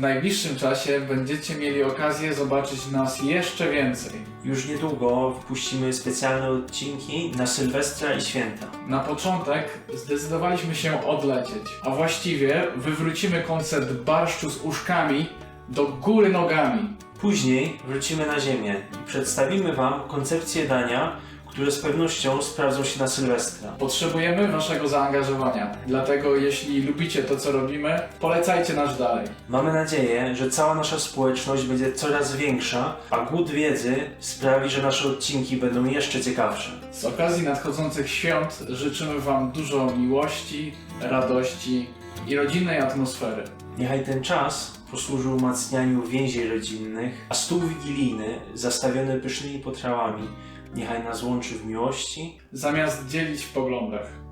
w najbliższym czasie będziecie mieli okazję zobaczyć nas jeszcze więcej. Już niedługo wpuścimy specjalne odcinki na Sylwestra i święta. Na początek zdecydowaliśmy się odlecieć, a właściwie wywrócimy koncept barszczu z uszkami do góry nogami. Później wrócimy na ziemię i przedstawimy Wam koncepcję dania, które z pewnością sprawdzą się na Sylwestra. Potrzebujemy Waszego zaangażowania, dlatego jeśli lubicie to, co robimy, polecajcie nas dalej. Mamy nadzieję, że cała nasza społeczność będzie coraz większa, a głód wiedzy sprawi, że nasze odcinki będą jeszcze ciekawsze. Z okazji nadchodzących świąt życzymy Wam dużo miłości, radości i rodzinnej atmosfery. Niechaj ten czas posłuży umacnianiu więzi rodzinnych, a stół wigilijny, zastawiony pysznymi potrawami, niechaj nas łączy w miłości Zamiast dzielić w poglądach.